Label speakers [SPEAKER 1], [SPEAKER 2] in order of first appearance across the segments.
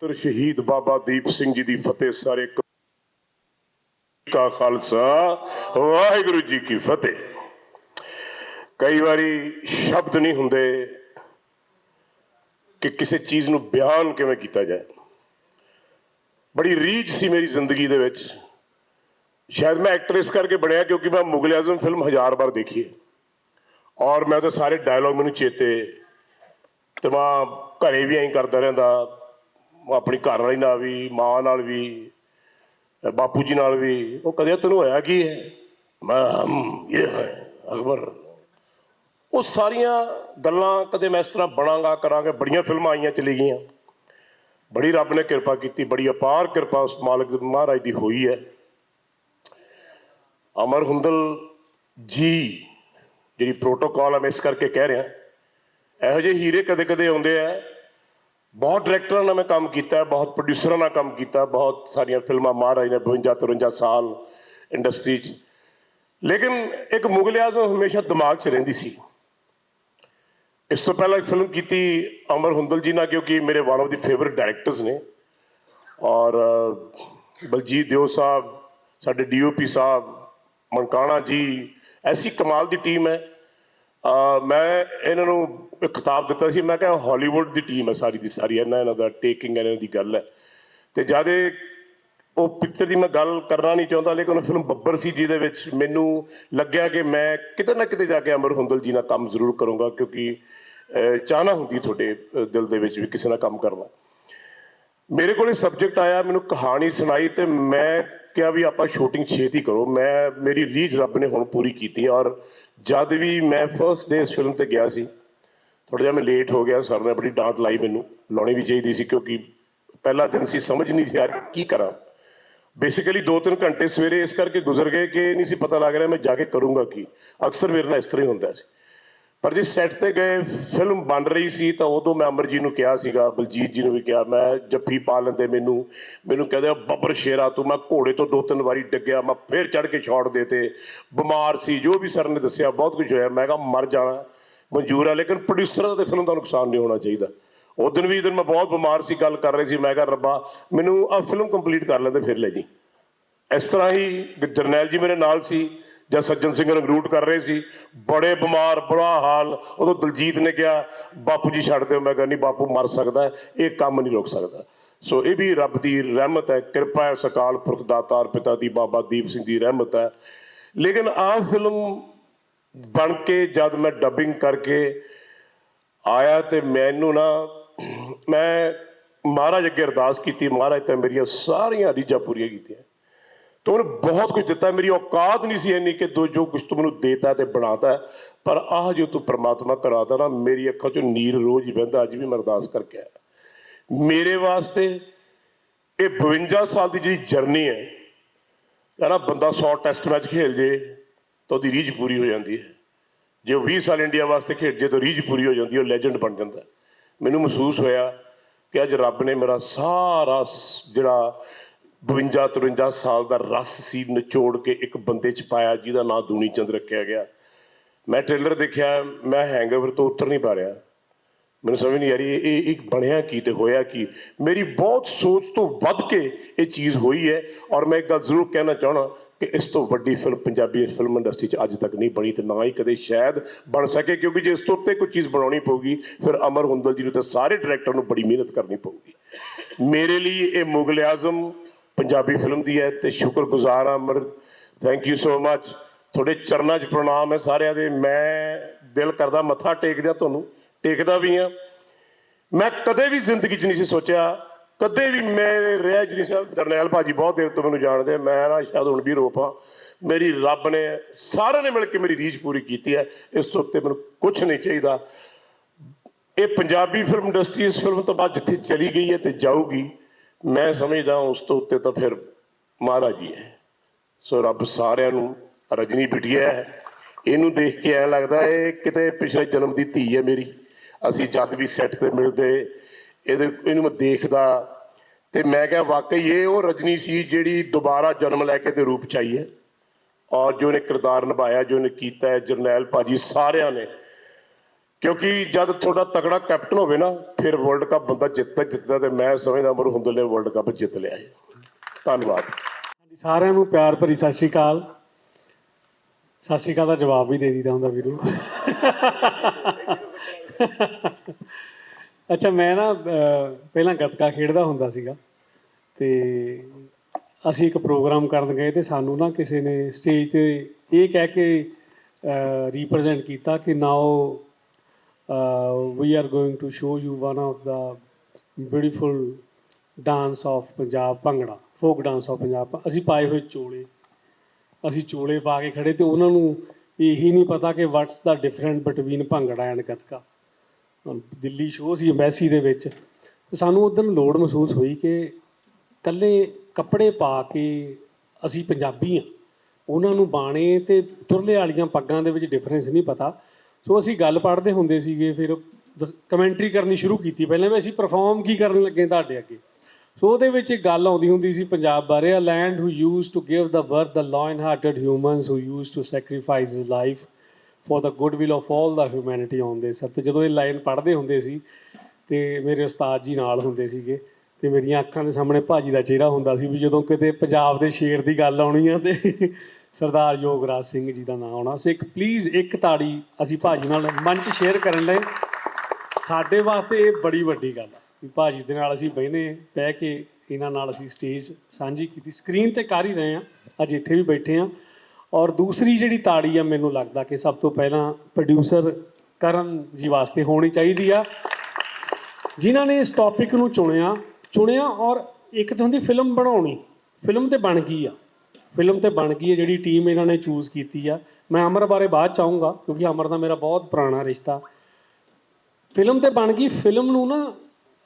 [SPEAKER 1] ਪੁੱਤਰ ਸ਼ਹੀਦ ਬਾਬਾ ਦੀਪ ਸਿੰਘ ਜੀ ਦੀ ਫਤਿਹ ਸਾਰੇ ਕਾ ਖਾਲਸਾ, ਵਾਹਿਗੁਰੂ ਜੀ ਕੀ ਫਤਿਹ। ਕਈ ਵਾਰੀ ਸ਼ਬਦ ਨਹੀਂ ਹੁੰਦੇ ਕਿ ਕਿਸੇ ਚੀਜ਼ ਨੂੰ ਬਿਆਨ ਕਿਵੇਂ ਕੀਤਾ ਜਾਏ। ਬੜੀ ਰੀਝ ਸੀ ਮੇਰੀ ਜ਼ਿੰਦਗੀ ਦੇ ਵਿੱਚ। ਸ਼ਾਇਦ ਮੈਂ ਐਕਟਰ ਇਸ ਕਰਕੇ ਬਣਿਆ ਕਿਉਂਕਿ ਮੈਂ ਮੁਗਲ ਆਜ਼ਮ ਫਿਲਮ ਹਜ਼ਾਰ ਵਾਰ ਦੇਖੀ ਹੈ। ਔਰ ਮੈਂ ਉਹਦੇ ਸਾਰੇ ਡਾਇਲੌਗ ਮੈਨੂੰ ਚੇਤੇ ਤੇ ਮੈਂ ਘਰੇ ਵੀ ਐਂ ਕਰਦਾ ਰਹਿੰਦਾ ਆਪਣੀ ਘਰ ਵਾਲੀ ਨਾਲ ਵੀ, ਮਾਂ ਨਾਲ ਵੀ, ਬਾਪੂ ਜੀ ਨਾਲ ਵੀ, ਉਹ ਕਦੇ ਤੈਨੂੰ ਹੋਇਆ ਕੀ ਹੈ? ਮੈਂ ਹਮ, ਇਹ ਹੈ, ਅਕਬਰ। ਉਹ ਸਾਰੀਆਂ ਗੱਲਾਂ ਕਦੇ ਮੈਂ ਇਸ ਤਰ੍ਹਾਂ ਬਣਾਂਗਾ, ਕਰਾਂਗਾ, ਬੜੀਆਂ ਫਿਲਮਾਂ ਆਈਆਂ ਚਲੀ ਗਈਆਂ। ਬੜੀ ਰੱਬ ਨੇ ਕਿਰਪਾ ਕੀਤੀ, ਬੜੀ ਅਪਾਰ ਕਿਰਪਾ ਉਸ ਮਾਲਕ ਮਹਾਰਾਜ ਦੀ ਹੋਈ ਹੈ। ਅਮਰ ਹੁੰਦਲ ਜੀ, ਜਿਹੜੀ ਪ੍ਰੋਟੋਕਾਲ ਆ, ਮੈਂ ਇਸ ਕਰਕੇ ਕਹਿ ਰਿਹਾ, ਇਹੋ ਜਿਹੇ ਹੀਰੇ ਕਦੇ ਕਦੇ ਆਉਂਦੇ ਆ ਬਹੁਤ ਡਾਇਰੈਕਟਰਾਂ ਨਾਲ ਮੈਂ ਕੰਮ ਕੀਤਾ ਬਹੁਤ ਪ੍ਰੋਡਿਊਸਰਾਂ ਨਾਲ ਕੰਮ ਕੀਤਾ ਬਹੁਤ ਸਾਰੀਆਂ ਫਿਲਮਾਂ ਮਹਾਰਾਜ ਨੇ 52 53 ਸਾਲ ਇੰਡਸਟਰੀ 'ਚ। ਲੇਕਿਨ ਇੱਕ ਮੁਗਲ ਆਜ਼ਮ ਹਮੇਸ਼ਾ ਦਿਮਾਗ 'ਚ ਰਹਿੰਦੀ ਸੀ। ਇਸ ਤੋਂ ਪਹਿਲਾਂ ਇੱਕ ਫਿਲਮ ਕੀਤੀ ਅਮਰ ਹੁੰਦਲ ਜੀ ਨਾਲ, ਕਿਉਂਕਿ ਮੇਰੇ one of the favourite directors ਨੇ। ਔਰ ਬਲਜੀਤ ਦਿਓ ਸਾਹਿਬ, ਸਾਡੇ ਡੀਓਪੀ ਸਾਹਿਬ, ਮਨਕਾਣਾ ਜੀ, ਐਸੀ ਕਮਾਲ ਦੀ ਟੀਮ ਹੈ। ਮੈਂ ਇਹਨਾਂ ਨੂੰ ਖਿਤਾਬ ਦਿੱਤਾ ਸੀ, ਮੈਂ ਕਿਹਾ ਹਾਲੀਵੁੱਡ ਦੀ ਟੀਮ ਹੈ ਸਾਰੀ ਦੀ ਸਾਰੀ ਇਹਨਾਂ ਇਹਨਾਂ ਦਾ ਟੇਕਿੰਗ ਇਹਨਾਂ ਦੀ ਗੱਲ ਹੈ। ਤੇ ਜਿਆਦੇ ਉਹ ਪਿਕਚਰ ਦੀ ਮੈਂ ਗੱਲ ਕਰਨਾ ਨਹੀਂ ਚਾਹੁੰਦਾ, ਲੇਕਿਨ ਉਹ ਫਿਲਮ ਬੱਬਰ ਸੀ ਜਿਹਦੇ ਵਿੱਚ ਮੈਨੂੰ ਲੱਗਿਆ ਕਿ ਮੈਂ ਕਿਤੇ ਨਾ ਕਿਤੇ ਜਾ ਕੇ ਅਮਰ ਹੁੰਦਲ ਜੀ ਨਾਲ ਕੰਮ ਜ਼ਰੂਰ ਕਰੂੰਗਾ, ਕਿਉਂਕਿ ਚਾਹਨਾ ਹੁੰਦੀ ਤੁਹਾਡੇ ਦਿਲ ਦੇ ਵਿੱਚ ਵੀ ਕਿਸੇ ਨਾਲ ਕੰਮ ਕਰਨਾ। ਮੇਰੇ ਕੋਲ ਸਬਜੈਕਟ ਆਇਆ, ਮੈਨੂੰ ਕਹਾਣੀ ਸੁਣਾਈ ਤੇ ਮੈਂ ਕਿਹਾ ਵੀ ਆਪਾਂ ਸ਼ੂਟਿੰਗ ਛੇਤੀ ਕਰੋ। ਮੈਂ, ਮੇਰੀ ਰੀਝ ਰੱਬ ਨੇ ਹੁਣ ਪੂਰੀ ਕੀਤੀ ਔਰ ਜਦ ਵੀ ਮੈਂ ਫਰਸਟ ਡੇ ਇਸ ਫਿਲਮ ਤੇ ਗਿਆ ਸੀ ਥੋੜਾ ਜਿਹਾ ਮੈਂ ਲੇਟ ਹੋ ਗਿਆ ਸਰ ਨੇ ਬੜੀ ਡਾਂਟ ਲਾਈ ਮੈਨੂੰ। ਲਾਉਣੀ ਵੀ ਚਾਹੀਦੀ ਸੀ ਕਿਉਂਕਿ ਪਹਿਲਾ ਦਿਨ ਸੀ, ਸਮਝ ਨਹੀਂ ਸੀ ਯਾਰ ਕੀ ਕਰਾਂ। ਬੇਸਿਕਲੀ 2-3 ਘੰਟੇ ਸਵੇਰੇ ਇਸ ਕਰਕੇ ਗੁਜ਼ਰ ਗਏ ਕਿ ਨਹੀਂ ਸੀ ਪਤਾ ਲੱਗ ਰਿਹਾ ਮੈਂ ਜਾ ਕੇ ਕਰੂੰਗਾ ਕੀ। ਅਕਸਰ ਮੇਰੇ ਨਾਲ ਇਸ ਤਰ੍ਹਾਂ ਹੀ ਹੁੰਦਾ ਸੀ। ਪਰ ਜੇ ਸੈੱਟ ਤੇ ਗਏ ਫਿਲਮ ਬਣ ਰਹੀ ਸੀ ਤਾਂ ਉਦੋਂ ਮੈਂ ਅਮਰ ਜੀ ਨੂੰ ਕਿਹਾ ਸੀਗਾ, ਬਲਜੀਤ ਜੀ ਨੂੰ ਵੀ ਕਿਹਾ, ਮੈਂ ਜੱਫੀ ਪਾ ਲੈਂਦੇ ਮੈਨੂੰ। ਮੈਨੂੰ ਕਹਿੰਦੇ ਬੱਬਰ ਸ਼ੇਰਾ ਤੂੰ, ਮੈਂ ਘੋੜੇ ਤੋਂ ਦੋ ਤਿੰਨ ਵਾਰੀ ਡਿੱਗਿਆ, ਮੈਂ ਫੇਰ ਚੜ ਕੇ ਛੋੜ ਦੇਤੇ। ਬਿਮਾਰ ਸੀ, ਜੋ ਵੀ ਸਰ ਨੇ ਦੱਸਿਆ, ਬਹੁਤ ਕੁਝ ਹੋਇਆ। ਮੈਂ ਕਿਹਾ ਮਰ ਜਾਣਾ। ਮਨਜ਼ੂਰ ਆ, ਲੇਕਿਨ ਪ੍ਰੋਡਿਊਸਰਾਂ ਦੇ ਫਿਲਮ ਦਾ ਨੁਕਸਾਨ ਨਹੀਂ ਹੋਣਾ ਚਾਹੀਦਾ। ਉਹ ਦਿਨ ਵੀ ਦਿਨ ਮੈਂ ਬਹੁਤ ਬਿਮਾਰ ਸੀ, ਗੱਲ ਕਰ ਰਹੀ ਸੀ, ਮੈਂ ਕਿਹਾ, ਰੱਬਾ, ਮੈਨੂੰ ਆ ਫਿਲਮ ਕੰਪਲੀਟ ਕਰ ਲੈਂਦੇ ਫਿਰ ਲੈ ਜੀ। ਇਸ ਤਰ੍ਹਾਂ ਹੀ ਜਰਨੈਲ ਜੀ ਮੇਰੇ ਨਾਲ ਸੀ, ਜਾਂ ਸੱਜਣ ਸਿੰਘ ਰੰਗਰੂਟ ਕਰ ਰਹੇ ਸੀ। ਬੜੇ ਬਿਮਾਰ, ਬੁਰਾ ਹਾਲ, ਉਦੋਂ ਦਲਜੀਤ ਨੇ ਕਿਹਾ, ਬਾਪੂ ਜੀ, ਛੱਡ ਦਿਓ। ਮੈਂ ਕਿਹਾ, ਨਹੀਂ, ਬਾਪੂ ਮਰ ਸਕਦਾ ਇਹ ਕੰਮ ਨਹੀਂ ਰੋਕ ਸਕਦਾ। ਸੋ ਇਹ ਵੀ ਰੱਬ ਦੀ ਰਹਿਮਤ ਹੈ, ਕਿਰਪਾ ਹੈ, ਸਕਾਲ ਪੁਰਖ ਦਾਤਾਰ ਪਿਤਾ ਦੀ, ਬਾਬਾ ਦੀਪ ਸਿੰਘ ਦੀ ਰਹਿਮਤ ਹੈ। ਲੇਕਿਨ ਆਹ ਫਿਲਮ ਬਣ ਕੇ ਜਦ ਮੈਂ ਡੱਬਿੰਗ ਕਰਕੇ ਆਇਆ ਤੇ ਮੈਨੂੰ ਨਾ ਮੈਂ ਮਹਾਰਾਜ ਅੱਗੇ ਅਰਦਾਸ ਕੀਤੀ, ਮਹਾਰਾਜ ਤੇ ਮੇਰੀਆਂ ਸਾਰੀਆਂ ਰੀਝਾਂ ਪੂਰੀਆਂ ਕੀਤੀਆਂ ਤੂੰ ਮੈਨੂੰ ਬਹੁਤ ਕੁਝ ਦਿੱਤਾ, ਮੇਰੀ ਔਕਾਤ ਨਹੀਂ ਸੀ ਇੰਨੀ ਕਿ ਦੋ ਜੋ ਕੁਝ ਤੂੰ ਮੈਨੂੰ ਦੇਤਾ ਤੇ ਬਣਾਤਾ ਹੈ। ਪਰ ਆਹ ਜੋ ਤੂੰ ਪ੍ਰਮਾਤਮਾ ਕਰਾਤਾ ਨਾ, ਮੇਰੀ ਅੱਖਾਂ 'ਚੋਂ ਨੀਰ ਰੋਜ਼ ਹੀ ਵਹਿੰਦਾ, ਅੱਜ ਵੀ ਮੈਂ ਅਰਦਾਸ ਕਰਕੇ ਆਇਆ ਮੇਰੇ ਵਾਸਤੇ ਇਹ 52 ਸਾਲ ਦੀ ਜਿਹੜੀ ਜਰਨੀ ਹੈ ਕਹਿੰਦਾ ਬੰਦਾ 100 ਟੈਸਟ ਮੈਚ ਖੇਲ ਜੇ ਤਾਂ ਉਹਦੀ ਰੀਝ ਪੂਰੀ ਹੋ ਜਾਂਦੀ ਹੈ। ਜੇ ਉਹ 20 ਸਾਲ ਇੰਡੀਆ ਵਾਸਤੇ ਖੇਡ ਜੇ ਤਾਂ ਰੀਝ ਪੂਰੀ ਹੋ ਜਾਂਦੀ ਉਹ ਲੈਜੈਂਡ ਬਣ ਜਾਂਦਾ। ਮੈਨੂੰ ਮਹਿਸੂਸ ਹੋਇਆ ਕਿ ਅੱਜ ਰੱਬ ਨੇ ਮੇਰਾ ਸਾਰਾ ਜਿਹੜਾ 52 53 ਸਾਲ ਦਾ ਰਸ ਸੀ, ਨਿਚੋੜ ਕੇ ਇੱਕ ਬੰਦੇ ਚ ਪਾਇਆ, ਜਿਹਦਾ ਨਾਂ ਦੂਣੀ ਚੰਦ ਰੱਖਿਆ ਗਿਆ। ਮੈਂ ਟ੍ਰੇਲਰ ਦੇਖਿਆ, ਮੈਂ ਹੈਂਗਓਵਰ ਤੋਂ ਉੱਤਰ ਨਹੀਂ ਪਾ ਰਿਹਾ। ਮੈਨੂੰ ਸਮਝ ਨਹੀਂ ਆ ਰਹੀ, ਇਹ ਇੱਕ ਬਣਿਆ ਕੀ ਤੇ ਹੋਇਆ ਕੀ? ਮੇਰੀ ਬਹੁਤ ਸੋਚ ਤੋਂ ਵੱਧ ਕੇ ਇਹ ਚੀਜ਼ ਹੋਈ ਹੈ ਔਰ ਮੈਂ ਇੱਕ ਗੱਲ ਜ਼ਰੂਰ ਕਹਿਣਾ ਚਾਹਣਾ ਕਿ ਇਸ ਤੋਂ ਵੱਡੀ ਫਿਲਮ ਪੰਜਾਬੀ ਫਿਲਮ ਇੰਡਸਟਰੀ 'ਚ ਅੱਜ ਤੱਕ ਨਹੀਂ ਬਣੀ ਤੇ ਨਾ ਹੀ ਕਦੇ ਸ਼ਾਇਦ ਬਣ ਸਕੇ, ਕਿਉਂਕਿ ਜੇ ਇਸ ਤੋਂ ਉੱਤੇ ਕੋਈ ਚੀਜ਼ ਬਣਾਉਣੀ ਪਊਗੀ, ਫਿਰ ਅਮਰ ਹੁੰਦਲ ਜੀ ਨੂੰ ਤੇ ਸਾਰੇ ਡਾਇਰੈਕਟਰ ਨੂੰ ਬੜੀ ਮਿਹਨਤ ਕਰਨੀ ਪਊਗੀ। ਮੇਰੇ ਲਈ ਇਹ ਮੁਗਲ ਆਜ਼ਮ ਪੰਜਾਬੀ ਫਿਲਮ ਦੀ ਹੈ ਤੇ ਸ਼ੁਕਰਗੁਜ਼ਾਰ ਹਾਂ Amar thank you so much ਤੁਹਾਡੇ ਚਰਨਾਂ 'ਚ ਪ੍ਰਣਾਮ ਹੈ ਸਾਰਿਆਂ ਦੇ, ਮੈਂ ਦਿਲ ਕਰਦਾ ਮੱਥਾ ਟੇਕਦਿਆਂ ਤੁਹਾਨੂੰ ਟੇਕਦਾ ਵੀ ਆ। ਮੈਂ ਕਦੇ ਵੀ ਜ਼ਿੰਦਗੀ 'ਚ ਨਹੀਂ ਸੀ ਸੋਚਿਆ ਕਦੇ ਵੀ ਮੈਂ ਰਿਹਾ ਜੀ ਸਾਹਿਬ ਜਰਨੈਲ ਭਾਜੀ ਬਹੁਤ ਦੇਰ ਤੋਂ ਮੈਨੂੰ ਜਾਣਦੇ ਆ, ਮੈਂ ਨਾ ਸ਼ਾਇਦ ਹੁਣ ਵੀ ਰੋਪਾਂ ਮੇਰੀ ਰੱਬ ਨੇ ਸਾਰਿਆਂ ਨੇ ਮਿਲ ਕੇ ਮੇਰੀ ਰੀਝ ਪੂਰੀ ਕੀਤੀ ਹੈ ਇਸ ਤੋਂ ਉੱਤੇ ਮੈਨੂੰ ਕੁਝ ਨਹੀਂ ਚਾਹੀਦਾ। ਇਹ ਪੰਜਾਬੀ ਫਿਲਮ ਇੰਡਸਟਰੀ ਇਸ ਫਿਲਮ ਤੋਂ ਬਾਅਦ ਜਿੱਥੇ ਚਲੀ ਗਈ ਹੈ ਤੇ ਜਾਊਗੀ ਮੈਂ ਸਮਝਦਾ ਉਸ ਤੋਂ ਉੱਤੇ ਤਾਂ ਫਿਰ ਮਹਾਰਾਜ ਹੀ ਹੈ। ਸੋ ਰੱਬ ਸਾਰਿਆਂ ਨੂੰ ਰਜਨੀ ਬਿਟਿਆ ਹੈ। ਇਹਨੂੰ ਦੇਖ ਕੇ ਐ ਲੱਗਦਾ ਇਹ ਕਿਤੇ ਪਿਛਲੇ ਜਨਮ ਦੀ ਧੀ ਹੈ ਮੇਰੀ। ਅਸੀਂ ਜਦ ਵੀ ਸੈੱਟ ਤੇ ਮਿਲਦੇ, ਇਹਦੇ, ਇਹਨੂੰ ਮੈਂ ਦੇਖਦਾ, ਤੇ ਮੈਂ ਕਿਹਾ ਵਾਕਈ ਇਹ ਉਹ ਰਜਨੀ ਸੀ ਜਿਹੜੀ ਦੁਬਾਰਾ ਜਨਮ ਲੈ ਕੇ ਤੇ ਰੂਪ ਚ ਆਈ ਹੈ। ਔਰ ਜੋ ਨੇ ਕਿਰਦਾਰ ਨਿਭਾਇਆ, ਜੋ ਨੇ ਕੀਤਾ ਹੈ ਜਰਨੈਲ ਭਾਜੀ ਸਾਰਿਆਂ ਨੇ। ਕਿਉਂਕਿ ਜਦ ਤੁਹਾਡਾ ਤਕੜਾ ਕੈਪਟਨ ਹੋਵੇ ਨਾ, ਫਿਰ ਵਰਲਡ ਕੱਪ ਬੰਦਾ ਜਿੱਤਦਾ ਜਿੱਤਦਾ ਤੇ ਮੈਂ ਸਮਝਦਾ ਅਮਰ ਹੁੰਦਲ ਨੇ ਵਰਲਡ ਕੱਪ ਜਿੱਤ ਲਿਆ ਹੈ। ਧੰਨਵਾਦ।
[SPEAKER 2] ਸਾਰਿਆਂ ਨੂੰ ਪਿਆਰ ਭਰੀ ਸਤਿ ਸ਼੍ਰੀ ਅਕਾਲ। ਸਤਿ ਸ਼੍ਰੀ ਅਕਾਲ ਦਾ ਜਵਾਬ ਵੀ ਦੇ ਦਿੱਤਾ ਹੁੰਦਾ ਵੀਰੂ। ਅੱਛਾ, ਮੈਂ ਨਾ ਪਹਿਲਾਂ ਗੱਤਕਾ ਖੇਡਦਾ ਹੁੰਦਾ ਸੀਗਾ ਤੇ ਅਸੀਂ ਇੱਕ ਪ੍ਰੋਗਰਾਮ ਕਰਨ ਗਏ ਤੇ ਸਾਨੂੰ ਨਾ ਕਿਸੇ ਨੇ ਸਟੇਜ ਤੇ ਇਹ ਕਹਿ ਕੇ ਰਿਪਰੈਜ਼ੈਂਟ ਕੀਤਾ ਕਿ now we are going to show you one of the beautiful dance of Punjab Bhangra folk dance of Punjab ਅਸੀਂ ਪਾਏ ਹੋਏ ਚੋਲੇ, ਅਸੀਂ ਚੋਲੇ ਪਾ ਕੇ ਖੜੇ ਤੇ ਉਹਨਾਂ ਨੂੰ ਇਹੀ ਨਹੀਂ ਪਤਾ ਕਿ what's the different between Bhangra and Gatka. Delhi show C embassy ਦੇ ਵਿੱਚ ਸਾਨੂੰ ਉਦੋਂ ਲੋੜ ਮਹਿਸੂਸ ਹੋਈ ਕਿ ਕੱਲੇ ਕੱਪੜੇ ਪਾ ਕੇ ਅਸੀਂ ਪੰਜਾਬੀ ਆ। ਉਹਨਾਂ ਨੂੰ ਬਾਣੇ ਤੇ ਤੁਰਲੇ ਵਾਲੀਆਂ ਪੱਗਾਂ ਦੇ ਵਿੱਚ ਡਿਫਰੈਂਸ ਨਹੀਂ ਪਤਾ। ਸੋ ਅਸੀਂ ਗੱਲ ਪੜ੍ਹਦੇ ਹੁੰਦੇ ਸੀਗੇ, ਫਿਰ ਕਮੈਂਟਰੀ ਕਰਨੀ ਸ਼ੁਰੂ ਕੀਤੀ। ਪਹਿਲਾਂ ਵੀ ਅਸੀਂ ਪਰਫਾਰਮ ਕੀ ਕਰਨ ਲੱਗੇ ਤੁਹਾਡੇ ਅੱਗੇ? ਸੋ ਉਹਦੇ ਵਿੱਚ ਇੱਕ ਗੱਲ ਆਉਂਦੀ ਹੁੰਦੀ ਸੀ ਪੰਜਾਬ ਬਾਰੇ a land who use to give the birth the lion hearted humans who use to sacrifice his life for the goodwill of all the humanity on ਦੇ ਸਰ ਤੇ ਜਦੋਂ ਇਹ ਲਾਈਨ ਪੜ੍ਹਦੇ ਹੁੰਦੇ ਸੀ, ਤੇ ਮੇਰੇ ਉਸਤਾਦ ਜੀ ਨਾਲ ਹੁੰਦੇ ਸੀਗੇ, ਤੇ ਮੇਰੀਆਂ ਅੱਖਾਂ ਦੇ ਸਾਹਮਣੇ ਭਾਜੀ ਦਾ ਚਿਹਰਾ ਹੁੰਦਾ ਸੀ ਵੀ ਜਦੋਂ ਕਿਤੇ ਪੰਜਾਬ ਦੇ ਸ਼ੇਰ ਦੀ ਗੱਲ ਆਉਣੀ ਆ ਤੇ ਸਰਦਾਰ ਯੋਗਰਾਜ ਸਿੰਘ ਜੀ ਦਾ ਨਾਮ ਆਉਣਾ। ਸੋ ਇੱਕ ਪਲੀਜ਼ ਇੱਕ ਤਾੜੀ ਅਸੀਂ ਭਾਜੀ ਨਾਲ ਮੰਚ ਸ਼ੇਅਰ ਕਰਨ ਲਈ। ਸਾਡੇ ਵਾਸਤੇ ਇਹ ਬੜੀ ਵੱਡੀ ਗੱਲ ਆ ਵੀ ਭਾਜੀ ਦੇ ਨਾਲ ਅਸੀਂ ਬਹਿਨੇ, ਬਹਿ ਕੇ ਇਹਨਾਂ ਨਾਲ ਅਸੀਂ ਸਟੇਜ ਸਾਂਝੀ ਕੀਤੀ। ਸਕਰੀਨ ਤੇ ਕਰ ਹੀ ਰਹੇ ਆ ਅੱਜ ਇੱਥੇ ਵੀ ਬੈਠੇ ਆ ਔਰ ਦੂਸਰੀ ਜਿਹੜੀ ਤਾੜੀ ਆ, ਮੈਨੂੰ ਲੱਗਦਾ ਕਿ ਸਭ ਤੋਂ ਪਹਿਲਾਂ ਪ੍ਰੋਡਿਊਸਰ ਕਰਨ ਜੀ ਵਾਸਤੇ ਹੋਣੀ ਚਾਹੀਦੀ ਆ। ਜਿਨ੍ਹਾਂ ਨੇ ਇਸ ਟੌਪਿਕ ਨੂੰ ਚੁਣਿਆ ਚੁਣਿਆ ਔਰ ਇੱਕ ਤਾਂ ਹੁੰਦੀ ਫਿਲਮ ਬਣਾਉਣੀ ਫਿਲਮ ਤੇ ਬਣ ਗਈ ਆ। ਫਿਲਮ ਤੇ ਬਣ ਗਈ ਹੈ ਜਿਹੜੀ ਟੀਮ ਇਹਨਾਂ ਨੇ ਚੂਜ਼ ਕੀਤੀ ਆ। ਮੈਂ ਅਮਰ ਬਾਰੇ ਬਾਅਦ ਚਾਹੂੰਗਾ ਕਿਉਂਕਿ ਅਮਰ ਦਾ ਮੇਰਾ ਬਹੁਤ ਪੁਰਾਣਾ ਰਿਸ਼ਤਾ। ਫਿਲਮ ਤੇ ਬਣ ਗਈ ਫਿਲਮ ਨੂੰ ਨਾ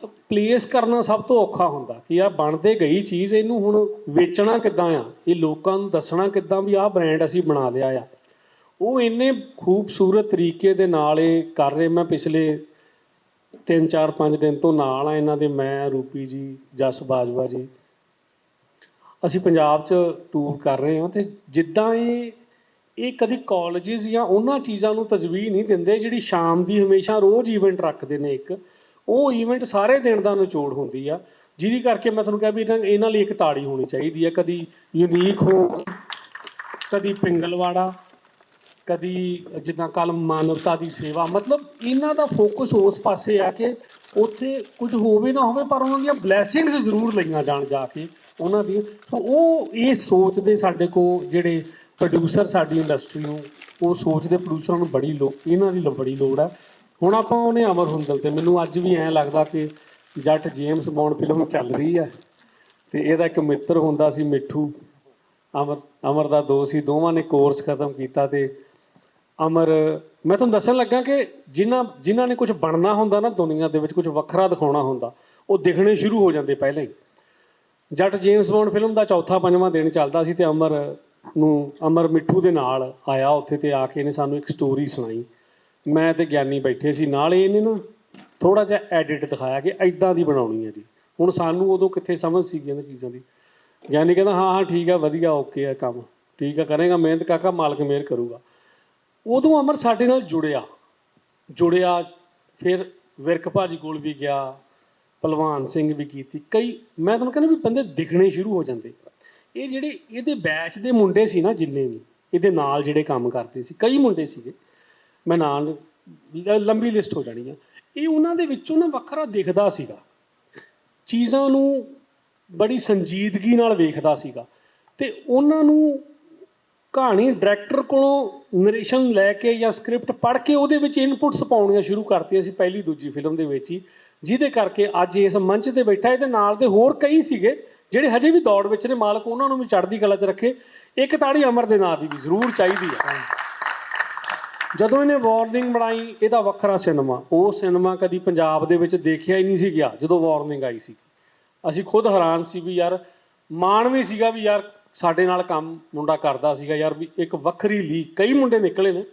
[SPEAKER 2] ਪਲੇਸ ਕਰਨਾ ਸਭ ਤੋਂ ਔਖਾ ਹੁੰਦਾ ਕਿ ਆ ਬਣਦੇ ਗਈ ਚੀਜ਼ ਇਹਨੂੰ ਹੁਣ ਵੇਚਣਾ ਕਿੱਦਾਂ ਆ? ਇਹ ਲੋਕਾਂ ਨੂੰ ਦੱਸਣਾ ਕਿੱਦਾਂ ਵੀ ਆਹ ਬ੍ਰਾਂਡ ਅਸੀਂ ਬਣਾ ਲਿਆ ਆ। ਉਹ ਇੰਨੇ ਖੂਬਸੂਰਤ ਤਰੀਕੇ ਦੇ ਨਾਲ ਇਹ ਕਰ ਰਹੇ। ਮੈਂ ਪਿਛਲੇ 3 4 5 ਦਿਨ ਤੋਂ ਨਾਲ ਆ ਇਹਨਾਂ ਦੇ, ਮੈਂ, ਰੂਪੀ ਜੀ, ਜਸ ਬਾਜਵਾ ਜੀ। ਅਸੀਂ ਪੰਜਾਬ 'ਚ ਟੂਰ ਕਰ ਰਹੇ ਹਾਂ ਤੇ ਜਿੱਦਾਂ ਇਹ ਇਹ ਕਦੀ ਕਾਲਜਸ ਜਾਂ ਉਹਨਾਂ ਚੀਜ਼ਾਂ ਨੂੰ ਤਜਵੀਜ਼ ਨਹੀਂ ਦਿੰਦੇ ਜਿਹੜੀ ਸ਼ਾਮ ਦੀ ਹਮੇਸ਼ਾ ਰੋਜ਼ ਇਵੈਂਟ ਰੱਖਦੇ ਨੇ ਇੱਕ। ਉਹ ਈਵੈਂਟ ਸਾਰੇ ਦਿਨ ਦਾ ਨਿਚੋੜ ਹੁੰਦੀ ਆ, ਜਿਹਦੀ ਕਰਕੇ ਮੈਂ ਤੁਹਾਨੂੰ ਕਿਹਾ ਵੀ ਇਹਨਾਂ- ਇਹਨਾਂ ਲਈ ਇੱਕ ਤਾੜੀ ਹੋਣੀ ਚਾਹੀਦੀ ਹੈ ਕਦੀ ਯੂਨੀਕ ਹੋ, ਕਦੀ ਪਿੰਗਲਵਾੜਾ, ਕਦੀ ਜਿੱਦਾਂ ਕੱਲ ਮਾਨਵਤਾ ਦੀ ਸੇਵਾ, ਮਤਲਬ ਇਹਨਾਂ ਦਾ ਫੋਕਸ ਉਸ ਪਾਸੇ ਆ ਕਿ ਉੱਥੇ ਕੁਝ ਹੋਵੇ ਨਾ ਹੋਵੇ, ਪਰ ਉਹਨਾਂ ਦੀਆਂ ਬਲੇਸਿੰਗਸ ਜ਼ਰੂਰ ਲਈਆਂ ਜਾਣ ਜਾ ਕੇ ਉਹਨਾਂ ਦੀ ਸੋ ਉਹ ਇਹ ਸੋਚਦੇ ਸਾਡੇ ਕੋ ਜਿਹੜੇ ਪ੍ਰੋਡਿਊਸਰ ਸਾਡੀ ਇੰਡਸਟਰੀ ਨੂੰ, ਉਹ ਸੋਚਦੇ ਪ੍ਰੋਡਿਊਸਰਾਂ ਨੂੰ ਬੜੀ ਲੋ ਇਹਨਾਂ ਦੀ ਲ- ਬੜੀ ਲੋੜ ਆ। ਹੁਣ ਆਪਾਂ ਉਹਨੇ ਅਮਰ ਹੁੰਦਲ ਤੇ ਮੈਨੂੰ ਅੱਜ ਵੀ ਐਂ ਲੱਗਦਾ ਕਿ ਜੱਟ ਜੇਮਸ ਬੌਂਡ ਫਿਲਮ ਚੱਲ ਰਹੀ ਆ ਤੇ ਇਹਦਾ ਇੱਕ ਮਿੱਤਰ ਹੁੰਦਾ ਸੀ ਮਿੱਠੂ। ਅਮਰ ਅਮਰ ਦਾ ਦੋ ਸੀ, ਦੋਵਾਂ ਨੇ ਕੋਰਸ ਖਤਮ ਕੀਤਾ ਤੇ ਅਮਰ, ਮੈਂ ਤੁਹਾਨੂੰ ਦੱਸਣ ਲੱਗਾ ਕਿ ਜਿਨ੍ਹਾਂ ਜਿਨ੍ਹਾਂ ਨੇ ਕੁਝ ਬਣਨਾ ਹੁੰਦਾ ਨਾ ਦੁਨੀਆ ਦੇ ਵਿੱਚ ਕੁਝ ਵੱਖਰਾ ਦਿਖਾਉਣਾ ਹੁੰਦਾ, ਉਹ ਦਿਖਣੇ ਸ਼ੁਰੂ ਹੋ ਜਾਂਦੇ ਪਹਿਲਾਂ ਹੀ। ਜੱਟ ਜੇਮਸ ਬੌਂਡ ਫਿਲਮ ਦਾ ਚੌਥਾ, ਪੰਜਵਾਂ ਦਿਨ ਚੱਲਦਾ ਸੀ ਤੇ ਅਮਰ ਨੂੰ, ਅਮਰ ਮਿੱਠੂ ਦੇ ਨਾਲ ਆਇਆ ਉੱਥੇ ਤੇ ਆ ਕੇ ਇਹਨੇ ਸਾਨੂੰ ਇੱਕ ਸਟੋਰੀ ਸੁਣਾਈ। ਮੈਂ ਤੇ ਗਿਆਨੀ ਬੈਠੇ ਸੀ, ਨਾਲ ਇਹਨੇ ਨਾ ਥੋੜਾ ਜਿਹਾ ਐਡਿਟ ਦਿਖਾਇਆ ਕਿ ਐਦਾਂ ਦੀ ਬਣਾਉਣੀ ਹੈ ਜੀ। ਹੁਣ ਸਾਨੂੰ ਉਦੋਂ ਕਿੱਥੇ ਸਮਝ ਸੀਗੀ ਇਹਨਾਂ ਚੀਜ਼ਾਂ ਦੀ। ਗਿਆਨੀ ਕਹਿੰਦਾ, ਹਾਂ ਹਾਂ, ਠੀਕ ਆ, ਵਧੀਆ ਓਕੇ ਆ ਕੰਮ। ਠੀਕ ਆ, ਕਰੇਗਾ ਮਿਹਨਤ, ਕਾਕਾ ਮਾਲਕ ਮਿਹਰ ਕਰੂਗਾ। ਉਦੋਂ ਅਮਰ ਸਾਡੇ ਨਾਲ ਜੁੜਿਆ। ਜੁੜਿਆ, ਫਿਰ ਵਿਰਕ ਭਾਜੀ ਕੋਲ ਵੀ ਗਿਆ ਭਲਵਾਨ ਸਿੰਘ ਵੀ ਕੀਤੀ। ਕਈ, ਮੈਂ ਤੁਹਾਨੂੰ ਕਹਿੰਦਾ ਵੀ ਬੰਦੇ ਦਿਖਣੇ ਸ਼ੁਰੂ ਹੋ ਜਾਂਦੇ। ਇਹ ਜਿਹੜੇ, ਇਹਦੇ ਬੈਚ ਦੇ ਮੁੰਡੇ ਸੀ ਨਾ ਜਿੰਨੇ ਵੀ, ਇਹਦੇ ਨਾਲ ਜਿਹੜੇ ਕੰਮ ਕਰਦੇ ਸੀ, ਕਈ ਮੁੰਡੇ ਸੀਗੇ। ਮੈਂ ਨਾਲ ਲ- ਲੰਬੀ ਲਿਸਟ ਹੋ ਜਾਣੀ ਆ। ਇਹ ਉਹਨਾਂ ਦੇ ਵਿੱਚੋਂ ਨਾ ਵੱਖਰਾ ਦਿਖਦਾ ਸੀਗਾ। ਚੀਜ਼ਾਂ ਨੂੰ ਬੜੀ ਸੰਜੀਦਗੀ ਨਾਲ ਵੇਖਦਾ ਸੀਗਾ। ਤੇ ਉਹਨਾਂ ਨੂੰ ਕਹਾਣੀ ਡਾਇਰੈਕਟਰ ਕੋਲੋਂ ਨਰੇਸ਼ਨ ਲੈ ਕੇ ਜਾਂ ਸਕ੍ਰਿਪਟ ਪੜ੍ਹ ਕੇ ਉਹਦੇ ਵਿੱਚ ਇਨਪੁਟਸ ਪਾਉਣੀਆਂ ਸ਼ੁਰੂ ਕਰਤੀਆਂ ਸੀ ਪਹਿਲੀ ਦੂਜੀ ਫਿਲਮ ਦੇ ਵਿੱਚ ਹੀ, ਜਿਹਦੇ ਕਰਕੇ ਅੱਜ ਇਸ ਮੰਚ ਤੇ ਬੈਠਾ ਇਹਦੇ ਨਾਲ ਦੇ ਹੋਰ ਕਈ ਸੀਗੇ, ਜਿਹੜੇ ਹਜੇ ਵੀ ਦੌੜ ਵਿੱਚ ਨੇ, ਮਾਲਕ ਉਹਨਾਂ ਨੂੰ ਵੀ ਚੜ੍ਹਦੀ ਕਲਾ 'ਚ ਰੱਖੇ। ਇੱਕ ਤਾੜੀ ਅਮਰ ਦੇ ਨਾਂ ਦੀ ਵੀ ਜ਼ਰੂਰ ਚਾਹੀਦੀ ਹੈ ਜਦੋਂ ਇਹਨੇ ਵਾਰਨਿੰਗ ਬਣਾਈ ਇਹਦਾ ਵੱਖਰਾ ਸਿਨੇਮਾ ਉਹ ਸਿਨੇਮਾ ਕਦੀ ਪੰਜਾਬ ਦੇ ਵਿੱਚ ਦੇਖਿਆ ਹੀ ਨਹੀਂ ਸੀ ਗਿਆ ਜਦੋਂ ਵਾਰਨਿੰਗ ਆਈ ਸੀ। ਅਸੀਂ ਖੁਦ ਹੈਰਾਨ ਸੀ ਵੀ ਯਾਰ ਮਾਣ ਵੀ ਸੀਗਾ ਵੀ ਯਾਰ ਸਾਡੇ ਨਾਲ ਕੰਮ ਮੁੰਡਾ ਕਰਦਾ ਸੀਗਾ ਯਾਰ ਵੀ ਇੱਕ ਵੱਖਰੀ ਲੀਗ ਕਈ ਮੁੰਡੇ ਨਿਕਲੇ ਨੇ।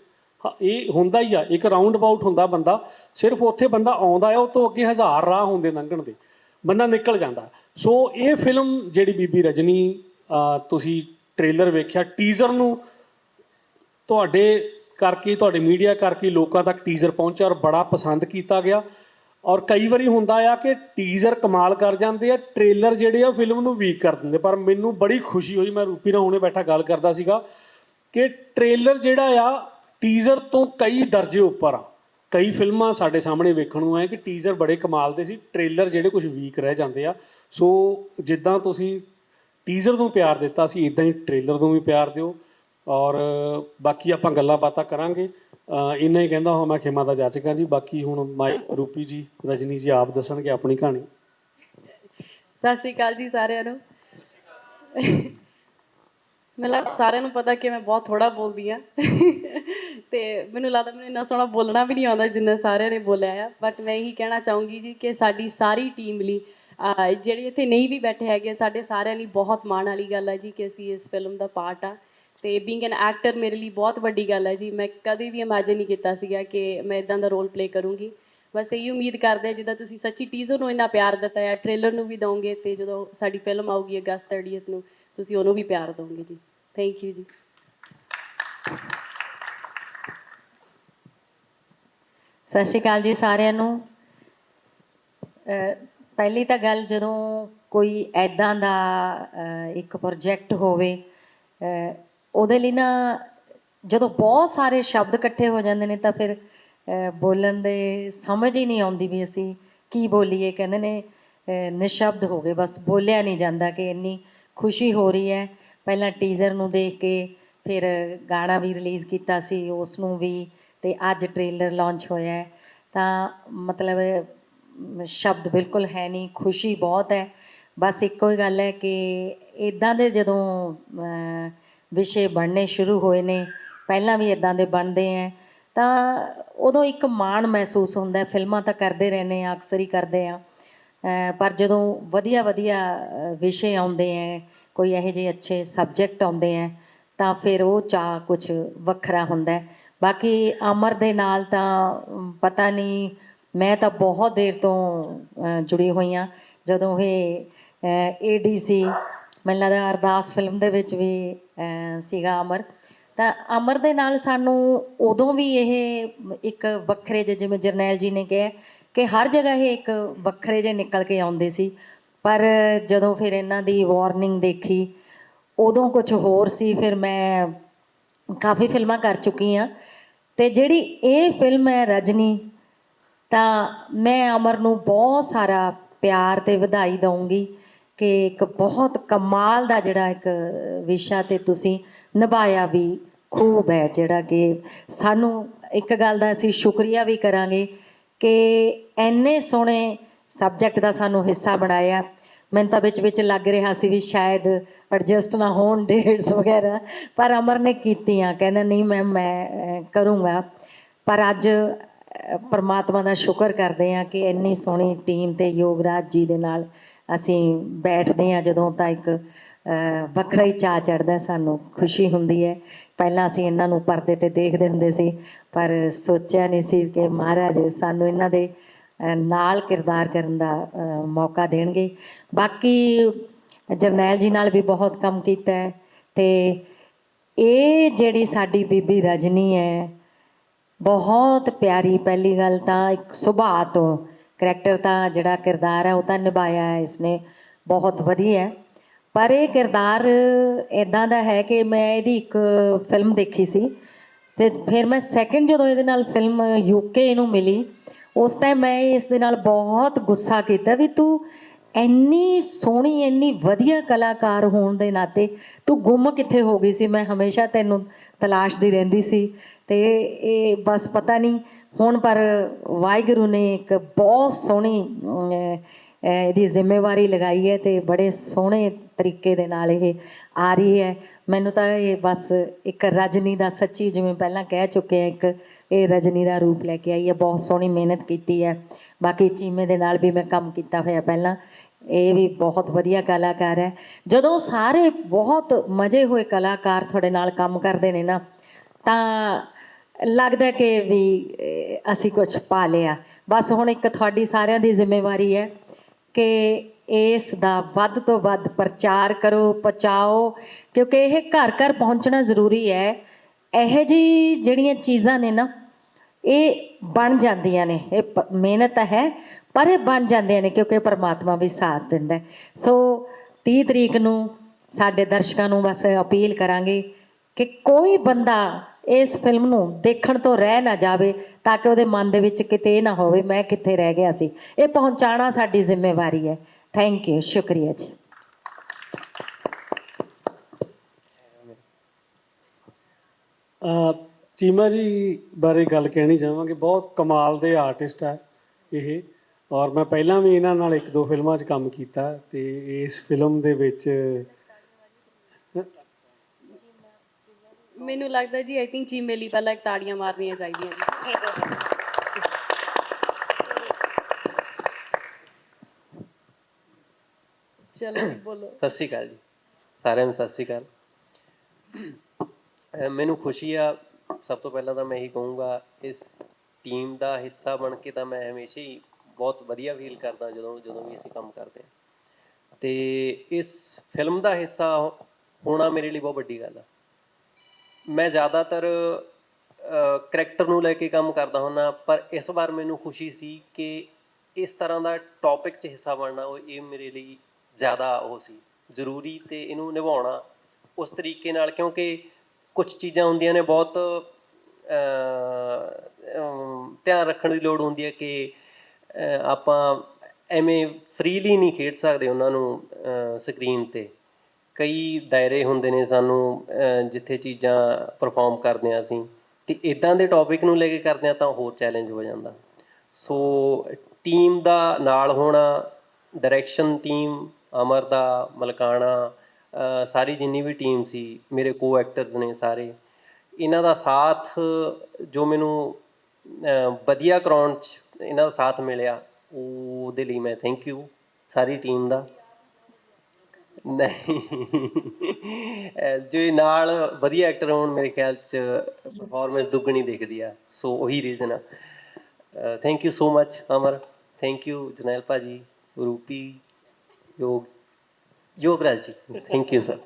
[SPEAKER 2] ਹਾਂ, ਇਹ ਹੁੰਦਾ ਹੀ ਆ ਇੱਕ ਰਾਉਂਡ ਅਬਾਊਟ ਹੁੰਦਾ ਬੰਦਾ ਸਿਰਫ ਉੱਥੇ ਬੰਦਾ ਆਉਂਦਾ ਆ ਉਹ ਤੋਂ ਅੱਗੇ ਹਜ਼ਾਰ ਰਾਹ ਹੁੰਦੇ ਲੰਘਣ ਦੇ ਬੰਦਾ ਨਿਕਲ ਜਾਂਦਾ। ਸੋ ਇਹ ਫਿਲਮ ਜਿਹੜੀ ਬੀਬੀ ਰਜਨੀ ਤੁਸੀਂ ਟ੍ਰੇਲਰ ਵੇਖਿਆ ਟੀਜ਼ਰ ਨੂੰ ਤੁਹਾਡੇ ਕਰਕੇ ਤੁਹਾਡੇ ਮੀਡੀਆ ਕਰਕੇ ਲੋਕਾਂ ਤੱਕ ਟੀਜ਼ਰ ਪਹੁੰਚਿਆ ਔਰ ਬੜਾ ਪਸੰਦ ਕੀਤਾ ਗਿਆ। ਔਰ ਕਈ ਵਾਰੀ ਹੁੰਦਾ ਆ ਕਿ ਟੀਜ਼ਰ ਕਮਾਲ ਕਰ ਜਾਂਦੇ ਆ ਟ੍ਰੇਲਰ ਜਿਹੜੇ ਆ ਫਿਲਮ ਨੂੰ ਵੀਕ ਕਰ ਦਿੰਦੇ। ਪਰ ਮੈਨੂੰ ਬੜੀ ਖੁਸ਼ੀ ਹੋਈ, ਮੈਂ ਰੂਪੀ ਨਾਲ ਹੁਣੇ ਬੈਠਾ ਗੱਲ ਕਰਦਾ ਸੀਗਾ ਕਿ ਟ੍ਰੇਲਰ ਜਿਹੜਾ ਆ ਟੀਜ਼ਰ ਤੋਂ ਕਈ ਦਰਜੇ ਉੱਪਰ ਆ। ਕਈ ਫਿਲਮਾਂ ਸਾਡੇ ਸਾਹਮਣੇ ਵੇਖਣ ਨੂੰ ਆਏ ਕਿ ਟੀਜ਼ਰ ਬੜੇ ਕਮਾਲ ਦੇ ਸੀ ਟ੍ਰੇਲਰ ਜਿਹੜੇ ਕੁਝ ਵੀਕ ਰਹਿ ਜਾਂਦੇ ਆ। ਸੋ ਜਿੱਦਾਂ ਤੁਸੀਂ ਟੀਜ਼ਰ ਨੂੰ ਪਿਆਰ ਦਿੱਤਾ ਸੀ ਇਦਾਂ ਹੀ ਟ੍ਰੇਲਰ ਨੂੰ ਵੀ ਪਿਆਰ ਦਿਓ। ਔਰ, ਬਾਕੀ ਆਪਾਂ ਗੱਲਾਂ ਬਾਤਾਂ ਕਰਾਂਗੇ। ਇੰਨਾ ਹੀ ਕਹਿੰਦਾ ਹਾਂ, ਮੈਂ ਖਿਮਾ ਦਾ ਜਾਚਕਾਂ ਜੀ। ਬਾਕੀ ਹੁਣ ਮਾਈ ਰੂਪੀ ਜੀ, ਰਜਨੀ ਜੀ ਆਪ ਦੱਸਣਗੇ ਆਪਣੀ ਕਹਾਣੀ।
[SPEAKER 3] ਸਤਿ ਸ਼੍ਰੀ ਅਕਾਲ ਜੀ ਸਾਰਿਆਂ ਨੂੰ। ਮੈਨੂੰ ਸਾਰਿਆਂ ਨੂੰ ਪਤਾ ਕਿ ਮੈਂ ਬਹੁਤ ਥੋੜਾ ਬੋਲਦੀ ਆ ਤੇ ਮੈਨੂੰ ਲੱਗਦਾ ਮੈਨੂੰ ਇੰਨਾ ਸੋਹਣਾ ਬੋਲਣਾ ਵੀ ਨਹੀਂ ਆਉਂਦਾ ਜਿੰਨਾ ਸਾਰਿਆਂ ਨੇ ਬੋਲਿਆ ਆ। ਬਟ ਮੈਂ ਇਹੀ ਕਹਿਣਾ ਚਾਹੂੰਗੀ ਜੀ ਕਿ ਸਾਡੀ ਸਾਰੀ ਟੀਮ ਲਈ ਜਿਹੜੇ ਇੱਥੇ ਨਹੀਂ ਵੀ ਬੈਠੇ ਹੈਗੇ, ਸਾਡੇ ਸਾਰਿਆਂ ਲਈ ਬਹੁਤ ਮਾਣ ਵਾਲੀ ਗੱਲ ਹੈ ਜੀ ਕਿ ਅਸੀਂ ਇਸ ਫਿਲਮ ਦਾ ਪਾਰਟ ਆ ਤੇ ਬੀਇੰਗ ਐਨ ਐਕਟਰ ਮੇਰੇ ਲਈ ਬਹੁਤ ਵੱਡੀ ਗੱਲ ਹੈ ਜੀ। ਮੈਂ ਕਦੇ ਵੀ ਇਮੇਜਿਨ ਨਹੀਂ ਕੀਤਾ ਸੀਗਾ ਕਿ ਮੈਂ ਇਦਾਂ ਦਾ ਰੋਲ ਪਲੇ ਕਰੂੰਗੀ। ਬਸ ਇਹੀ ਉਮੀਦ ਕਰਦੇ ਹਾਂ, ਜਿੱਦਾਂ ਤੁਸੀਂ ਸੱਚੀ ਟੀਜ਼ਰ ਨੂੰ ਇੰਨਾ ਪਿਆਰ ਦਿੱਤਾ ਹੈ ਟ੍ਰੇਲਰ ਨੂੰ ਵੀ ਦਿਓਗੇ ਤੇ ਜਦੋਂ ਸਾਡੀ ਫਿਲਮ ਆਊਗੀ ਅਗਸਤ 30th ਨੂੰ, ਤੁਸੀਂ ਉਹਨੂੰ ਵੀ ਪਿਆਰ ਦਿਓਗੇ ਜੀ। ਥੈਂਕ ਯੂ ਜੀ।
[SPEAKER 4] ਸਤਿ ਸ਼੍ਰੀ ਅਕਾਲ ਜੀ ਸਾਰਿਆਂ ਨੂੰ। ਪਹਿਲੀ ਤਾਂ ਗੱਲ, ਜਦੋਂ ਕੋਈ ਐਦਾਂ ਦਾ ਇੱਕ ਪ੍ਰੋਜੈਕਟ ਹੋਵੇ ਉਹਦੇ ਲਈ ਨਾ ਜਦੋਂ ਬਹੁਤ ਸਾਰੇ ਸ਼ਬਦ ਇਕੱਠੇ ਹੋ ਜਾਂਦੇ ਨੇ ਤਾਂ ਫਿਰ ਬੋਲਣ ਦੇ ਸਮਝ ਹੀ ਨਹੀਂ ਆਉਂਦੀ ਵੀ ਅਸੀਂ ਕੀ ਬੋਲੀਏ। ਕਹਿੰਦੇ ਨੇ ਨਿਸ਼ਬਦ ਹੋ ਗਏ, ਬਸ ਬੋਲਿਆ ਨਹੀਂ ਜਾਂਦਾ ਕਿ ਇੰਨੀ ਖੁਸ਼ੀ ਹੋ ਰਹੀ ਹੈ। ਪਹਿਲਾਂ ਟੀਜ਼ਰ ਨੂੰ ਦੇਖ ਕੇ ਫਿਰ ਗਾਣਾ ਵੀ ਰਿਲੀਜ਼ ਕੀਤਾ ਸੀ, ਉਸ ਨੂੰ ਵੀ ਤੇ ਅੱਜ ਟ੍ਰੇਲਰ ਲਾਂਚ ਹੋਇਆ ਹੈ। ਤਾਂ ਮਤਲਬ ਸ਼ਬਦ ਬਿਲਕੁਲ ਹੈ ਨਹੀਂ, ਖੁਸ਼ੀ ਬਹੁਤ ਹੈ। ਬਸ ਇੱਕੋ ਹੀ ਗੱਲ ਹੈ ਕਿ ਇਦਾਂ ਦੇ ਜਦੋਂ ਵਿਸ਼ੇ ਬਣਨੇ ਸ਼ੁਰੂ ਹੋਏ ਨੇ, ਪਹਿਲਾਂ ਵੀ ਇਦਾਂ ਦੇ ਬਣਦੇ ਆ ਤਾਂ ਉਦੋਂ ਇੱਕ ਮਾਣ ਮਹਿਸੂਸ ਹੁੰਦਾ, ਫਿਲਮਾਂ ਤਾਂ ਕਰਦੇ ਰਹਿੰਦੇ ਆ, ਅਕਸਰ ਹੀ ਕਰਦੇ ਆ। ਪਰ ਜਦੋਂ ਵਧੀਆ ਵਧੀਆ ਵਿਸ਼ੇ ਆਉਂਦੇ ਆ ਕੋਈ ਇਹੋ ਜਿਹੇ ਅੱਛੇ ਸਬਜੈਕਟ ਆਉਂਦੇ ਆ ਤਾਂ ਫਿਰ ਉਹ ਚਾਹ ਕੁਝ ਵੱਖਰਾ ਹੁੰਦਾ ਬਾਕੀ ਅਮਰ ਦੇ ਨਾਲ ਤਾਂ ਪਤਾ ਨਹੀਂ, ਮੈਂ ਤਾਂ ਬਹੁਤ ਦੇਰ ਤੋਂ ਜੁੜੀ ਹੋਈ ਹਾਂ ਜਦੋਂ ਇਹ ਏਡੀਸੀ ਮੈਨੂੰ ਲੱਗਦਾ ਅਰਦਾਸ ਫਿਲਮ ਦੇ ਵਿੱਚ ਵੀ ਸੀਗਾ ਅਮਰ। ਤਾਂ ਅਮਰ ਦੇ ਨਾਲ ਸਾਨੂੰ ਉਦੋਂ ਵੀ ਇਹ ਇੱਕ ਵੱਖਰੇ ਜਿਹੇ, ਜਿਵੇਂ ਜਰਨੈਲ ਜੀ ਨੇ ਕਿਹਾ ਕਿ ਹਰ ਜਗ੍ਹਾ ਇਹ ਇੱਕ ਵੱਖਰੇ ਜਿਹੇ ਨਿਕਲ ਕੇ ਆਉਂਦੇ ਸੀ। ਪਰ ਜਦੋਂ ਫਿਰ ਇਹਨਾਂ ਦੀ ਵਾਰਨਿੰਗ ਦੇਖੀ, ਉਦੋਂ ਕੁਝ ਹੋਰ ਸੀ, ਫਿਰ ਮੈਂ ਕਾਫੀ ਫਿਲਮਾਂ ਕਰ ਚੁੱਕੀ ਆ ਤੇ ਜਿਹੜੀ ਇਹ ਫਿਲਮ ਹੈ ਰਜਨੀ, ਤਾਂ ਮੈਂ ਅਮਰ ਨੂੰ ਬਹੁਤ ਸਾਰਾ ਪਿਆਰ ਤੇ ਵਧਾਈ ਦਊਂਗੀ। ਕਿ ਇੱਕ ਬਹੁਤ ਕਮਾਲ ਦਾ ਜਿਹੜਾ ਇੱਕ ਵਿਸ਼ਾ ਤੇ ਤੁਸੀਂ ਨਿਭਾਇਆ ਵੀ ਖੂਬ ਹੈ, ਜਿਹੜਾ ਕਿ ਸਾਨੂੰ ਇੱਕ ਗੱਲ ਦਾ ਅਸੀਂ ਸ਼ੁਕਰੀਆ ਵੀ ਕਰਾਂਗੇ ਕਿ ਐਨੇ ਸੋਹਣੇ ਸਬਜੈਕਟ ਦਾ ਸਾਨੂੰ ਹਿੱਸਾ ਬਣਾਇਆ। ਮੈਨੂੰ ਤਾਂ ਵਿੱਚ ਵਿੱਚ ਲੱਗ ਰਿਹਾ ਸੀ ਵੀ ਸ਼ਾਇਦ ਐਡਜਸਟ ਨਾ ਹੋਣ ਡੇਟਸ ਵਗੈਰਾ, ਪਰ ਅਮਰ ਨੇ ਕੀਤੀਆਂ, ਕਹਿੰਦਾ, ਨਹੀਂ ਮੈਂ ਮੈਂ ਕਰੂੰਗਾ। ਪਰ ਅੱਜ ਪਰਮਾਤਮਾ ਦਾ ਸ਼ੁਕਰ ਕਰਦੇ ਹਾਂ ਕਿ ਇੰਨੀ ਸੋਹਣੀ ਟੀਮ ਤੇ ਯੋਗਰਾਜ ਜੀ ਦੇ ਨਾਲ ਅਸੀਂ ਬੈਠਦੇ ਹਾਂ ਜਦੋਂ ਤਾਂ ਇੱਕ ਵੱਖਰਾ ਹੀ ਚਾਅ ਚੜਦਾ ਸਾਨੂੰ ਖੁਸ਼ੀ ਹੁੰਦੀ ਹੈ। ਪਹਿਲਾਂ ਅਸੀਂ ਇਹਨਾਂ ਨੂੰ ਪਰਦੇ ਤੇ ਦੇਖਦੇ ਹੁੰਦੇ ਸੀ, ਪਰ ਸੋਚਿਆ ਨਹੀਂ ਸੀ ਕਿ ਮਹਾਰਾਜ ਸਾਨੂੰ ਇਹਨਾਂ ਦੇ ਨਾਲ ਕਿਰਦਾਰ ਕਰਨ ਦਾ ਮੌਕਾ ਦੇਣਗੇ। ਬਾਕੀ ਜਰਨੈਲ ਜੀ ਨਾਲ ਵੀ ਬਹੁਤ ਕੰਮ ਕੀਤਾ ਹੈ ਤੇ ਇਹ ਜਿਹੜੀ ਸਾਡੀ ਬੀਬੀ ਰਜਨੀ ਹੈ, ਬਹੁਤ ਪਿਆਰੀ। ਪਹਿਲੀ ਗੱਲ ਤਾਂ ਇੱਕ ਸੁਭਾਅ ਤੋਂ ਕਰੈਕਟਰ ਤਾਂ ਜਿਹੜਾ ਕਿਰਦਾਰ ਹੈ ਉਹ ਤਾਂ ਨਿਭਾਇਆ ਹੈ, ਇਸਨੇ। ਬਹੁਤ ਵਧੀਆ ਹੈ। ਪਰ ਇਹ ਕਿਰਦਾਰ ਇਦਾਂ ਦਾ ਹੈ ਕਿ ਮੈਂ ਇਹਦੀ ਇੱਕ ਫਿਲਮ ਦੇਖੀ ਸੀ ਤੇ ਫਿਰ ਮੈਂ ਸੈਕਿੰਡ ਜਦੋਂ ਇਹਦੇ ਨਾਲ ਫਿਲਮ ਯੂਕੇ ਨੂੰ ਮਿਲੀ, ਉਸ ਟਾਈਮ ਮੈਂ ਇਸ ਦੇ ਨਾਲ ਬਹੁਤ ਗੁੱਸਾ ਕੀਤਾ ਵੀ ਤੂੰ ਇੰਨੀ ਸੋਹਣੀ, ਇੰਨੀ ਵਧੀਆ ਕਲਾਕਾਰ ਹੋਣ ਦੇ ਨਾਤੇ ਤੂੰ ਗੁੰਮ ਕਿੱਥੇ ਹੋ ਗਈ ਸੀ? ਮੈਂ ਹਮੇਸ਼ਾ ਤੈਨੂੰ ਤਲਾਸ਼ਦੀ ਰਹਿੰਦੀ ਸੀ ਤੇ ਇਹ ਬਸ ਪਤਾ ਨਹੀਂ ਹੁਣ ਪਰ ਵਾਹਿਗੁਰੂ ਨੇ ਇੱਕ ਬਹੁਤ ਸੋਹਣੀ ਇਹਦੀ ਜ਼ਿੰਮੇਵਾਰੀ ਲਗਾਈ ਹੈ ਤੇ ਬੜੇ ਸੋਹਣੇ ਤਰੀਕੇ ਦੇ ਨਾਲ ਇਹ ਆ ਰਹੀ ਹੈ। ਮੈਨੂੰ ਤਾਂ ਇਹ ਬਸ ਇੱਕ ਰਜਨੀ ਦਾ ਸੱਚੀ ਜਿਵੇਂ ਪਹਿਲਾਂ ਕਹਿ ਚੁੱਕੇ ਆ ਇੱਕ ਇਹ ਰਜਨੀ ਦਾ ਰੂਪ ਲੈ ਕੇ ਆਈ ਹੈ। ਬਹੁਤ ਸੋਹਣੀ ਮਿਹਨਤ ਕੀਤੀ ਹੈ। ਬਾਕੀ ਚੀਮੇ ਦੇ ਨਾਲ ਵੀ ਮੈਂ ਕੰਮ ਕੀਤਾ ਹੋਇਆ ਪਹਿਲਾਂ। ਇਹ ਵੀ ਬਹੁਤ ਵਧੀਆ ਕਲਾਕਾਰ ਹੈ। ਜਦੋਂ ਸਾਰੇ ਬਹੁਤ ਮਜ਼ੇ ਹੋਏ ਕਲਾਕਾਰ ਤੁਹਾਡੇ ਨਾਲ ਕੰਮ ਕਰਦੇ ਨੇ ਨਾ, ਤਾਂ ਲੱਗਦਾ ਕਿ ਵੀ ਅਸੀਂ ਕੁਝ ਪਾ ਲਿਆ। ਬਸ ਹੁਣ ਇੱਕ ਤੁਹਾਡੀ ਸਾਰਿਆਂ ਦੀ ਜ਼ਿੰਮੇਵਾਰੀ ਹੈ ਕਿ ਇਸ ਦਾ ਵੱਧ ਤੋਂ ਵੱਧ ਪ੍ਰਚਾਰ ਕਰੋ, ਪਹੁੰਚਾਓ, ਕਿਉਂਕਿ ਇਹ ਘਰ ਘਰ ਪਹੁੰਚਣਾ ਜ਼ਰੂਰੀ ਹੈ। ਇਹੋ ਜਿਹੀ ਜਿਹੜੀਆਂ ਚੀਜ਼ਾਂ ਨੇ ਨਾ, ਇਹ ਬਣ ਜਾਂਦੀਆਂ ਨੇ। ਇਹ ਪ- ਮਿਹਨਤ ਤਾਂ ਹੈ, ਪਰ ਇਹ ਬਣ ਜਾਂਦੀਆਂ ਨੇ ਕਿਉਂਕਿ ਪਰਮਾਤਮਾ ਵੀ ਸਾਥ ਦਿੰਦਾ ਸੋ 30 ਤਰੀਕ ਨੂੰ ਸਾਡੇ ਦਰਸ਼ਕਾਂ ਨੂੰ ਬਸ ਅਪੀਲ ਕਰਾਂਗੇ ਕਿ ਕੋਈ ਬੰਦਾ ਇਸ ਫਿਲਮ ਨੂੰ ਦੇਖਣ ਤੋਂ ਰਹਿ ਨਾ ਜਾਵੇ ਤਾਂ ਕਿ ਉਹਦੇ ਮਨ ਦੇ ਵਿੱਚ ਕਿਤੇ ਇਹ ਨਾ ਹੋਵੇ ਮੈਂ ਕਿੱਥੇ ਰਹਿ ਗਿਆ ਸੀ। ਇਹ ਪਹੁੰਚਾਉਣਾ ਸਾਡੀ ਜ਼ਿੰਮੇਵਾਰੀ ਹੈ। ਥੈਂਕ ਯੂ ਸ਼ੁਕਰੀਆ ਜੀ।
[SPEAKER 2] ਚੀਮਾ ਜੀ ਬਾਰੇ ਗੱਲ ਕਹਿਣੀ ਚਾਹਾਂਗੇ। ਬਹੁਤ ਕਮਾਲ ਦੇ ਆਰਟਿਸਟ ਹੈ ਇਹ। ਔਰ ਮੈਂ ਪਹਿਲਾਂ ਵੀ ਇਹਨਾਂ ਨਾਲ ਇੱਕ ਦੋ ਫਿਲਮਾਂ 'ਚ ਕੰਮ ਕੀਤਾ ਤੇ ਇਸ ਫਿਲਮ ਦੇ ਵਿੱਚ
[SPEAKER 3] ਮੈਨੂੰ ਲੱਗਦਾ ਜੀ ਆਈ ਥਿੰਕ ਚੀਮੇ ਲਈ ਪਹਿਲਾਂ ਇੱਕ ਤਾੜੀਆਂ ਮਾਰਨੀਆਂ ਚਾਹੀਦੀਆਂ ਜੀ। ਚਲੋ ਜੀ, ਬੋਲੋ।
[SPEAKER 5] ਸਤਿ ਸ਼੍ਰੀ ਅਕਾਲ ਜੀ। ਸਾਰਿਆਂ ਨੂੰ ਸਤਿ ਸ਼੍ਰੀ ਅਕਾਲ। ਅਹ ਮੈਨੂੰ ਖੁਸ਼ੀ ਆ, ਸਭ ਤੋਂ ਪਹਿਲਾਂ ਤਾਂ ਮੈਂ ਇਹੀ ਕਹੂੰਗਾ, ਇਸ ਟੀਮ ਦਾ ਹਿੱਸਾ ਬਣ ਕੇ ਤਾਂ ਮੈਂ ਹਮੇਸ਼ਾ ਹੀ ਬਹੁਤ ਵਧੀਆ ਫੀਲ ਕਰਦਾ ਜਦੋਂ ਜਦੋਂ ਵੀ ਅਸੀਂ ਕੰਮ ਕਰਦੇ ਹਾਂ। ਤੇ ਇਸ ਫਿਲਮ ਦਾ ਹਿੱਸਾ ਹੋਣਾ ਮੇਰੇ ਲਈ ਬਹੁਤ ਵੱਡੀ ਗੱਲ ਆ। ਮੈਂ ਜ਼ਿਆਦਾਤਰ ਕਰੈਕਟਰ ਨੂੰ ਲੈ ਕੇ ਕੰਮ ਕਰਦਾ ਹੁੰਦਾ, ਪਰ ਇਸ ਵਾਰ ਮੈਨੂੰ ਖੁਸ਼ੀ ਸੀ ਕਿ ਇਸ ਤਰ੍ਹਾਂ ਦਾ ਟੌਪਿਕ 'ਚ ਹਿੱਸਾ ਬਣਨਾ ਉਹ, ਇਹ ਮੇਰੇ ਲਈ ਜ਼ਿਆਦਾ ਉਹ ਸੀ। ਜ਼ਰੂਰੀ ਤੇ ਇਹਨੂੰ ਨਿਭਾਉਣਾ ਉਸ ਤਰੀਕੇ ਨਾਲ, ਕਿਉਂਕਿ ਕੁਝ ਚੀਜ਼ਾਂ ਹੁੰਦੀਆਂ ਨੇ ਬਹੁਤ ਧਿਆਨ ਰੱਖਣ ਦੀ ਲੋੜ ਹੁੰਦੀ ਹੈ ਕਿ ਆਪਾਂ ਐਵੇਂ ਫ੍ਰੀਲੀ ਨਹੀਂ ਖੇਡ ਸਕਦੇ ਉਹਨਾਂ ਨੂੰ ਸਕਰੀਨ ਤੇ। ਕਈ ਦਾਇਰੇ ਹੁੰਦੇ ਨੇ ਸਾਨੂੰ ਜਿੱਥੇ ਚੀਜ਼ਾਂ ਪਰਫਾਰਮ ਕਰਦੇ ਆ ਅਸੀਂ। ਤੇ ਇਦਾਂ ਦੇ ਟੌਪਿਕ ਨੂੰ ਲੈ ਕੇ ਕਰਦੇ ਆ ਤਾਂ ਹੋਰ ਚੈਲੰਜ ਹੋ ਜਾਂਦਾ। ਸੋ ਟੀਮ ਦਾ ਨਾਲ ਹੋਣਾ ਡਾਇਰੈਕਸ਼ਨ ਟੀਮ ਅਮਰ ਦਾ, ਮਲਕਾਣਾ ਸਾਰੀ ਜਿੰਨੀ ਵੀ ਟੀਮ ਸੀ, ਮੇਰੇ ਕੋ ਐਕਟਰਸ ਨੇ ਸਾਰੇ, ਇਹਨਾਂ ਦਾ ਸਾਥ ਜੋ ਮੈਨੂੰ ਵਧੀਆ ਕਰਾਉਣ ਚ ਇਹਨਾਂ ਦਾ ਸਾਥ ਮਿਲਿਆ, ਉਹਦੇ ਲਈ ਮੈਂ ਥੈਂਕ ਯੂ ਸਾਰੀ ਟੀਮ ਦਾ। ਨਹੀਂ। ਜੇ ਨਾਲ ਵਧੀਆ ਐਕਟਰ ਹੋਣ, ਮੇਰੇ ਖਿਆਲ ਚ ਪਰਫਾਰਮੈਂਸ ਦੁੱਗਣੀ ਦਿਖਦੀ ਆ। ਸੋ ਉਹੀ ਰੀਜ਼ਨ ਆ। Thank you so much Amar. Thank you Jarnail ਭਾਜੀ, ਰੂਪੀ, ਯੋਗ, ਯੋਗਰਾਜ ਜੀ। Thank you sir